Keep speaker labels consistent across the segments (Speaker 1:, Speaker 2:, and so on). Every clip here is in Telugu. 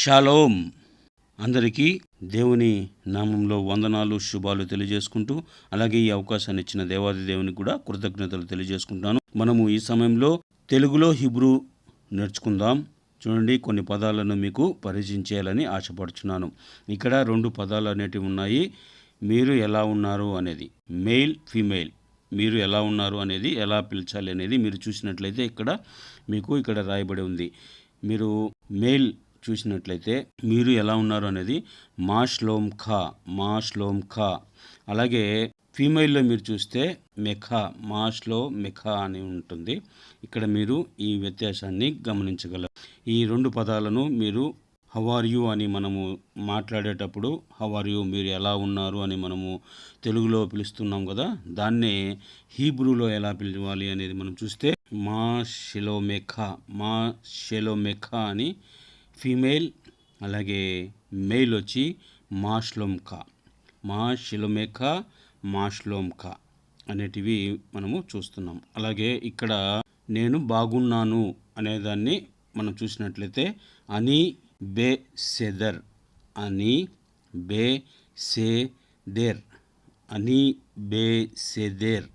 Speaker 1: షాలోమ్ అందరికీ దేవుని నామంలో వందనాలు శుభాలు తెలియజేసుకుంటూ అలాగే ఈ అవకాశాన్ని ఇచ్చిన దేవాది దేవునికి కూడా కృతజ్ఞతలు తెలియజేసుకుంటాను మనము ఈ సమయంలో తెలుగులో హిబ్రూ నేర్చుకుందాం. చూడండి కొన్ని పదాలను మీకు పరిచయం చేయాలని ఆశపడుచున్నాను. ఇక్కడ రెండు పదాలు అనేటివి ఉన్నాయి. మీరు ఎలా ఉన్నారు అనేది మెయిల్ ఫీమేల్. మీరు ఎలా ఉన్నారు అనేది ఎలా పిలిచాలి అనేది మీరు చూసినట్లయితే ఇక్కడ మీకు ఇక్కడ రాయబడి ఉంది. మీరు మెయిల్ చూసినట్లయితే మీరు ఎలా ఉన్నారు అనేది మాష్లోమ్ ఖా మాష్లోమ్ ఖా. అలాగే ఫీమేల్లో మీరు చూస్తే మెఖా మాష్లో మెఖా అని ఉంటుంది. ఇక్కడ మీరు ఈ వ్యత్యాసాన్ని గమనించగలరు. ఈ రెండు పదాలను మీరు హవార్ యూ అని మనము మాట్లాడేటప్పుడు హవార్ యూ మీరు ఎలా ఉన్నారు అని మనము తెలుగులో పిలుస్తున్నాం కదా దాన్నే హీబ్రూలో ఎలా పిలవాలి అనేది మనం చూస్తే మా షెలోమెఖా మా షెలోమెఖా అని ఫీమేల్ అలాగే మెయిల్ వచ్చి మాష్లోమ్కా. మా షిలోమేఖా మాష్లోమ్కా అనేటివి మనము చూస్తున్నాం. అలాగే ఇక్కడ నేను బాగున్నాను అనేదాన్ని మనం చూసినట్లయితే అని బే సెదర్ అని బే సేదేర్ అని బే సెదేర్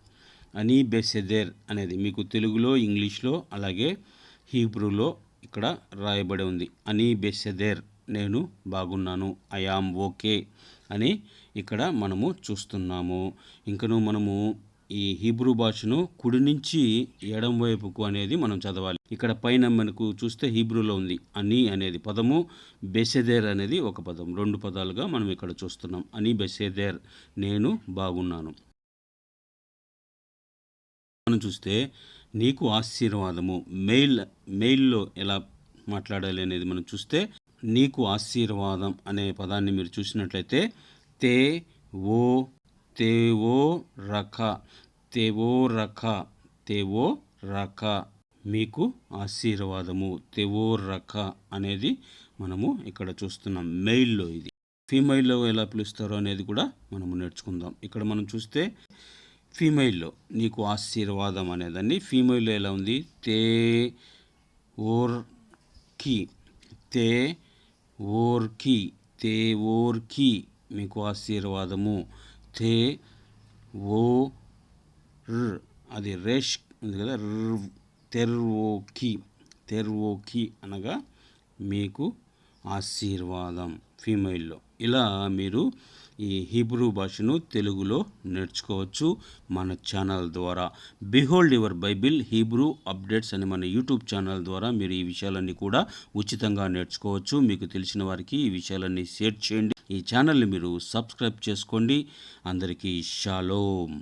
Speaker 1: అని బెసెదేర్ అనేది మీకు తెలుగులో ఇంగ్లీష్లో అలాగే హీబ్రూలో ఇక్కడ రాయబడి ఉంది. అని బెసెదేర్ నేను బాగున్నాను. ఐఆమ్ ఓకే అని ఇక్కడ మనము చూస్తున్నాము. ఇంకను మనము ఈ హీబ్రూ భాషను కుడి నుంచి ఎడం వైపుకు అనేది మనం చదవాలి. ఇక్కడ పైన మనకు చూస్తే హీబ్రూలో ఉంది. అని అనేది పదము బెసెదేర్ అనేది ఒక పదం. రెండు పదాలుగా మనం ఇక్కడ చూస్తున్నాం. అని బెసెదేర్ నేను బాగున్నాను. మనం చూస్తే నీకు ఆశీర్వాదము. మెయిల్ మెయిల్లో ఎలా మాట్లాడాలి అనేది మనం చూస్తే నీకు ఆశీర్వాదం అనే పదాన్ని మీరు చూసినట్లయితే తే ఓ తేవో ఓ రఖ తే ఓ రఖ రఖ మీకు ఆశీర్వాదము. తెవో రఖ అనేది మనము ఇక్కడ చూస్తున్నాం. మెయిల్లో ఇది. ఫీమెయిల్లో ఎలా పిలుస్తారో అనేది కూడా మనము నేర్చుకుందాం. ఇక్కడ మనం చూస్తే ఫీమెయిల్లో నీకు ఆశీర్వాదం అనేదాన్ని. ఫీమెయిల్లో ఎలా ఉంది? తే ఓర్కి. తే ఓర్కి. తే ఓర్కి. మీకు ఆశీర్వాదము. తే ఓ ర్. అది రేష్ ఉంది కదా తెర్వోకి తెర్వోకి అనగా మీకు ఆశీర్వాదం ఫీమెయిల్లో ఇలా మీరు ఈ హీబ్రూ భాషను తెలుగులో నేర్చుకోవచ్చు మన ఛానల్ ద్వారా. Behold your Bible Hebrew updates అని మన యూట్యూబ్ ఛానల్ ద్వారా మీరు ఈ విషయాలన్నీ కూడా ఉచితంగా నేర్చుకోవచ్చు. మీకు తెలిసిన వారికి ఈ విషయాలన్నీ షేర్ చేయండి. ఈ ఛానల్ని మీరు సబ్స్క్రైబ్ చేసుకోండి. అందరికీ షాలోమ్